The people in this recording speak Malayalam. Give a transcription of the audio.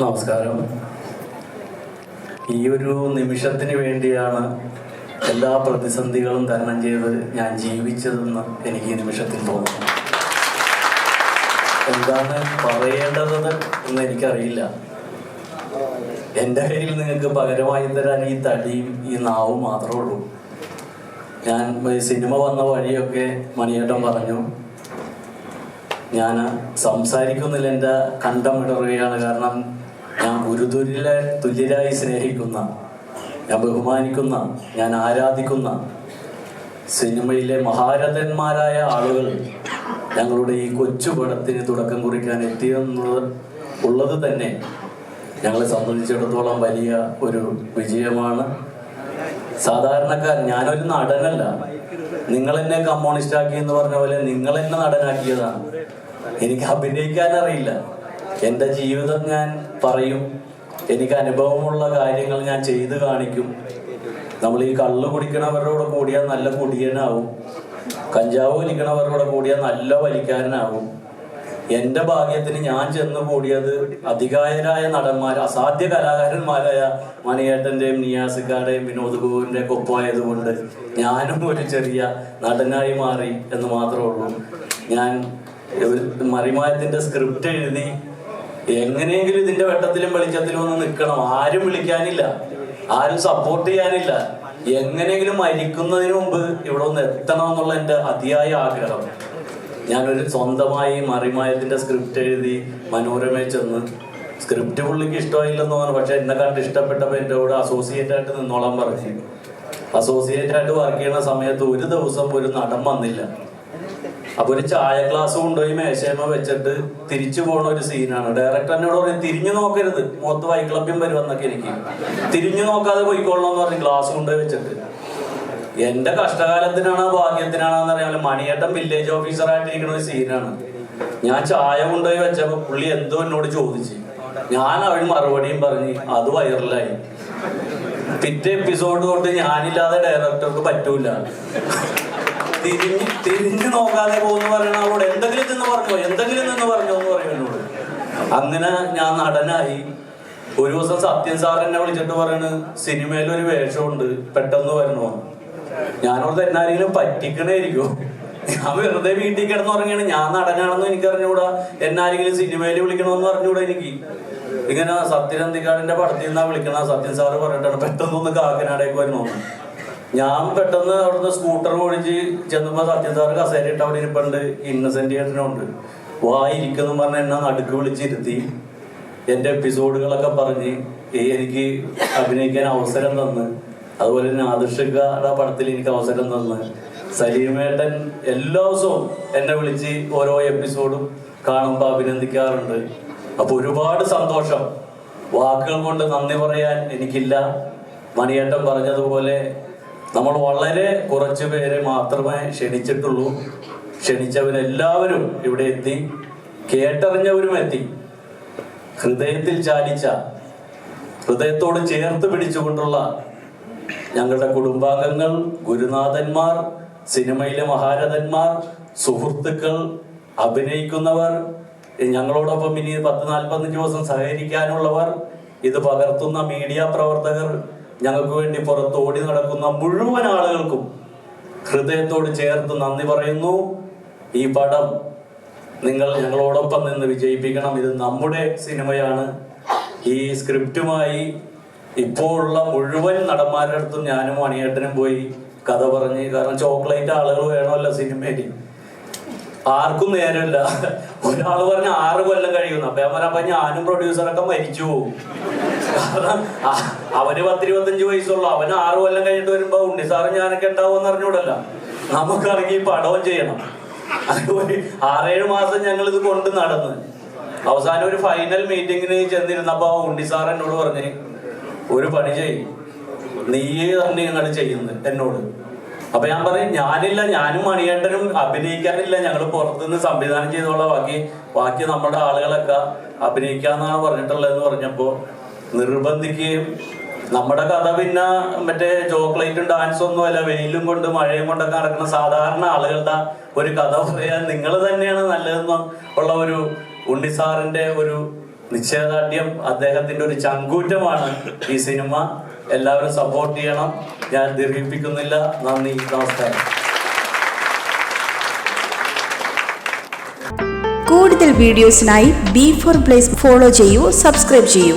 നമസ്കാരം. ഈ ഒരു നിമിഷത്തിന് വേണ്ടിയാണ് എല്ലാ പ്രതിസന്ധികളും തരണം ചെയ്ത് ഞാൻ ജീവിച്ചതെന്ന് എനിക്ക് ഈ നിമിഷത്തിൽ തോന്നുന്നു. എന്താണ് പറയേണ്ടതെന്ന് എന്ന് എനിക്കറിയില്ല. എന്റെ കയ്യിൽ നിങ്ങൾക്ക് പകരമായി തരാൻ ഈ തടിയും ഈ നാവും മാത്രമേ ഉള്ളൂ. ഞാൻ സിനിമ വന്ന വഴിയൊക്കെ മണിയേട്ടൻ പറഞ്ഞു. ഞാൻ സംസാരിക്കുന്നില്ല എന്റെ കണ്ടം ഇടറുകയാണ്. കാരണം ഗുരുതുല്യ തുല്യരായി സ്നേഹിക്കുന്ന ഞാൻ ബഹുമാനിക്കുന്ന ഞാൻ ആരാധിക്കുന്ന സിനിമയിലെ മഹാരഥന്മാരായ ആളുകൾ ഞങ്ങളുടെ ഈ കൊച്ചു പടത്തിന് തുടക്കം കുറിക്കാൻ എത്തിയെന്നുള്ളത് ഉള്ളത് തന്നെ ഞങ്ങളെ സംബന്ധിച്ചിടത്തോളം വലിയ ഒരു വിജയമാണ്. സാധാരണക്കാർ ഞാനൊരു നടനല്ല. നിങ്ങൾ എന്നെ കമ്മ്യൂണിസ്റ്റ് ആക്കി എന്ന് പറഞ്ഞ പോലെ നിങ്ങൾ എന്നെ നടനാക്കിയതാണ്. എനിക്ക് അഭിനയിക്കാൻ അറിയില്ല. എന്റെ ജീവിതം ഞാൻ പറയും. എനിക്ക് അനുഭവമുള്ള കാര്യങ്ങൾ ഞാൻ ചെയ്തു കാണിക്കും. നമ്മൾ ഈ കള്ള് കുടിക്കണവരുടെ കൂടിയാൽ നല്ല കുടിയനാവും. കഞ്ചാവ് വലിക്കണവരുടെ കൂടിയാൽ നല്ല വലിക്കാരനാവും. എന്റെ ഭാഗ്യത്തിന് ഞാൻ ചെന്ന് കൂടിയത് അധികായരായ നടന്മാർ അസാധ്യ കലാകാരന്മാരായ മണിയേട്ടന്റെയും നിയാസിക്കാരുടെയും വിനോദ് ഗോവിന്റെ ഒക്കെ ഒപ്പമായതുകൊണ്ട് ഞാനും ഒരു ചെറിയ നടനായി മാറി എന്ന് മാത്രമേ ഉള്ളൂ. ഞാൻ ഒരു സ്ക്രിപ്റ്റ് എഴുതി എങ്ങനെയെങ്കിലും ഇതിന്റെ വെട്ടത്തിലും വെളിച്ചത്തിലും ഒന്ന് നിൽക്കണം. ആരും വിളിക്കാനില്ല. ആരും സപ്പോർട്ട് ചെയ്യാനില്ല. എങ്ങനെയെങ്കിലും മരിക്കുന്നതിന് മുമ്പ് ഇവിടെ ഒന്ന് എത്തണം എന്നുള്ള എന്റെ അതിയായ ആഗ്രഹം. ഞാനൊരു സ്വന്തമായി മറിമായത്തിന്റെ സ്ക്രിപ്റ്റ് എഴുതി മനോരമയിൽ ചെന്ന് സ്ക്രിപ്റ്റ് പുള്ളിക്ക് ഇഷ്ടമായില്ലെന്ന് പറഞ്ഞു പക്ഷെ എന്നെ കണ്ട് ഇഷ്ടപ്പെട്ടപ്പോൾ എന്റെ കൂടെ അസോസിയേറ്റ് ആയിട്ട് നിന്നോളാൻ പറഞ്ഞു. അസോസിയേറ്റ് ആയിട്ട് വർക്ക് ചെയ്യുന്ന സമയത്ത് ഒരു ദിവസം ഒരു നടൻ വന്നില്ല. അപ്പൊ ഒരു ചായ ഗ്ലാസ് കൊണ്ടുപോയി മേശയമ വെച്ചിട്ട് തിരിച്ചു പോണ ഒരു സീനാണ് ഡയറക്ടർ എന്നോട് പറയും തിരിഞ്ഞു നോക്കരുത്. മൊത്തം വൈക്ലഭ്യം വരുമെന്നൊക്കെ എനിക്ക്. തിരിഞ്ഞു നോക്കാതെ പോയിക്കോളണം എന്ന് പറഞ്ഞു ഗ്ലാസ് കൊണ്ടുപോയി വെച്ചിട്ട്. എന്റെ കഷ്ടകാലത്തിനാണോ ഭാഗ്യത്തിനാണോ എന്നറിയാമല്ലോ മണിയേട്ടൻ വില്ലേജ് ഓഫീസറായിട്ടിരിക്കുന്ന ഒരു സീനാണ് ഞാൻ ചായ കൊണ്ടുപോയി വെച്ചപ്പോ പുള്ളി എന്തോ എന്നോട് ചോദിച്ചു. ഞാൻ അവൻ മറുപടിയും പറഞ്ഞു അത് വൈറലായി. പിറ്റേ എപ്പിസോഡ് തൊട്ട് ഞാനില്ലാതെ ഡയറക്ടർക്ക് പറ്റൂല. തിരിഞ്ഞ് തിരിഞ്ഞു നോക്കാതെ പോകുന്നു പറയണ അവളോട് എന്തെങ്കിലും നിന്ന് പറഞ്ഞോ എന്തെങ്കിലും നിന്ന് പറഞ്ഞോ എന്ന് പറയും എന്നോട്. അങ്ങനെ ഞാൻ നടനായി. ഒരു ദിവസം സത്യൻ സാർ എന്നെ വിളിച്ചിട്ട് പറയണ് സിനിമയിൽ ഒരു വേഷമുണ്ട് പെട്ടെന്ന് വരണോ ഞാനോട് എന്നാരെങ്കിലും പറ്റിക്കണായിരിക്കും ഞാൻ വെറുതെ വീട്ടിൽ കിടന്ന് ഉറങ്ങിയാണ് ഞാൻ നടനാണെന്ന് എനിക്ക് അറിഞ്ഞൂടാ എന്നാരെങ്കിലും സിനിമയിൽ വിളിക്കണമെന്ന് അറിഞ്ഞൂടാ എനിക്ക്. ഇങ്ങനെ സത്യനന്ദിക്കാടിന്റെ പടത്തിൽ നിന്നാ വിളിക്കണ സത്യൻ സാറ് പറഞ്ഞിട്ടാണ് പെട്ടെന്നൊന്ന് കാക്കനാടേക്ക് വരണമെന്ന് ഞാൻ പെട്ടെന്ന് അവിടുന്ന് സ്കൂട്ടർ ഓടിച്ച് ചെന്നപ്പോ സത്യസാറ് കസേരയിട്ട് അവിടെ ഇരിപ്പുണ്ട്. ഇന്നസെന്റ് ചേട്ടനുണ്ട് വായിരിക്കുന്നു പറഞ്ഞ എന്നെ നടുക്ക് വിളിച്ചിരുത്തി. എന്റെ എപ്പിസോഡുകളൊക്കെ പറഞ്ഞ് എനിക്ക് അഭിനയിക്കാൻ അവസരം തന്ന്. അതുപോലെ തന്നെ ആദർശയുടെ പടത്തിൽ എനിക്ക് അവസരം തന്ന്. സലീമേട്ടൻ എല്ലാ ദിവസവും എന്നെ വിളിച്ച് ഓരോ എപ്പിസോഡും കാണുമ്പോൾ അഭിനന്ദിക്കാറുണ്ട്. അപ്പൊ ഒരുപാട് സന്തോഷം. വാക്കുകൾ കൊണ്ട് നന്ദി പറയാൻ എനിക്കില്ല. മണിയേട്ടൻ പറഞ്ഞതുപോലെ നമ്മൾ വളരെ കുറച്ച് പേരെ മാത്രമേ ക്ഷണിച്ചിട്ടുള്ളൂ. ക്ഷണിച്ചവരെല്ലാവരും ഇവിടെ എത്തി. കേട്ടറിഞ്ഞവരും എത്തി. ഹൃദയത്തിൽ ചാലിച്ച ഹൃദയത്തോട് ചേർത്ത് പിടിച്ചുകൊണ്ടുള്ള ഞങ്ങളുടെ കുടുംബാംഗങ്ങൾ ഗുരുനാഥന്മാർ സിനിമയിലെ മഹാരഥന്മാർ സുഹൃത്തുക്കൾ അഭിനയിക്കുന്നവർ ഞങ്ങളോടൊപ്പം ഇനി പത്ത് നാൽപ്പത്തഞ്ച് ദിവസം സഹകരിക്കാനുള്ളവർ ഇത് പകർത്തുന്ന മീഡിയ പ്രവർത്തകർ ഞങ്ങൾക്ക് വേണ്ടി പുറത്ത് ഓടി നടക്കുന്ന മുഴുവൻ ആളുകൾക്കും ഹൃദയത്തോട് ചേർത്ത് നന്ദി പറയുന്നു. ഈ പടം നിങ്ങൾ ഞങ്ങളോടൊപ്പം നിന്ന് വിജയിപ്പിക്കണം. ഇത് നമ്മുടെ സിനിമയാണ്. ഈ സ്ക്രിപ്റ്റുമായി ഇപ്പോൾ ഉള്ള മുഴുവൻ നടന്മാരുടെ അടുത്തും ഞാനും അണിയേട്ടനും പോയി കഥ പറഞ്ഞ്. കാരണം ചോക്ലേറ്റ് ആളുകൾ വേണമല്ലോ സിനിമയിൽ. ആർക്കും നേരമില്ല. ഒരാൾ പറഞ്ഞ ആറ് കൊല്ലം കഴിയുന്നു. അപ്പൊ ഞാൻ പറഞ്ഞ ഞാനും പ്രൊഡ്യൂസറൊക്കെ മരിച്ചു. കാരണം അവന് പത്തിരുപത്തഞ്ച് വയസ്സുള്ളൂ. അവന് ആറ് കൊല്ലം കഴിഞ്ഞിട്ട് വരുമ്പോ ഉണ്ണി സാറ് ഞാനൊക്കെ ഉണ്ടാവും അറിഞ്ഞൂടല്ല. നമുക്കാണെങ്കിൽ ഈ പടവും ചെയ്യണം. അതുപോലെ ആറേഴ് മാസം ഞങ്ങൾ ഇത് കൊണ്ട് നടന്ന്. അവസാനം ഒരു ഫൈനൽ മീറ്റിങ്ങിന് ചെന്നിരുന്നപ്പോ ഉണ്ണി സാർ എന്നോട് പറഞ്ഞേ ഒരു പണി ചെയ്യും. നീയേ തന്നെ ഞങ്ങൾ ചെയ്യുന്നത് എന്നോട്. അപ്പൊ ഞാൻ പറയും ഞാനില്ല ഞാനും മണിയേട്ടനും അഭിനയിക്കാനില്ല ഞങ്ങൾ പുറത്തുനിന്ന് സംവിധാനം ചെയ്തോളാം. ബാക്കി ബാക്കി നമ്മുടെ ആളുകളൊക്കെ അഭിനയിക്കാന്നാണ് പറഞ്ഞിട്ടുള്ളതെന്ന് പറഞ്ഞപ്പോ നിർബന്ധിക്കുകയും നമ്മുടെ കഥ പിന്നെ മറ്റേ ചോക്ലേറ്റും ഡാൻസും ഒന്നും അല്ല വെയിലും കൊണ്ട് മഴയും കൊണ്ടൊക്കെ നടക്കുന്ന സാധാരണ ആളുകളുടെ ഒരു കഥ പറയാൻ നിങ്ങൾ തന്നെയാണ് നല്ലതെന്ന് ഉള്ള ഒരു ഉണ്ണി സാറിന്റെ ഒരു നിശ്ചയദാർഢ്യം അദ്ദേഹത്തിന്റെ ഒരു ചങ്കൂറ്റമാണ് ഈ സിനിമ. എല്ലാവരും സപ്പോർട്ട് ചെയ്യണം. ഞാൻ ദീർഘിപ്പിക്കുന്നില്ല. നന്ദി നമസ്കാരം. കൂടുതൽ വീഡിയോസിനായി ബി ഫോർ പ്ലേസ് ഫോളോ ചെയ്യൂ സബ്സ്ക്രൈബ് ചെയ്യൂ.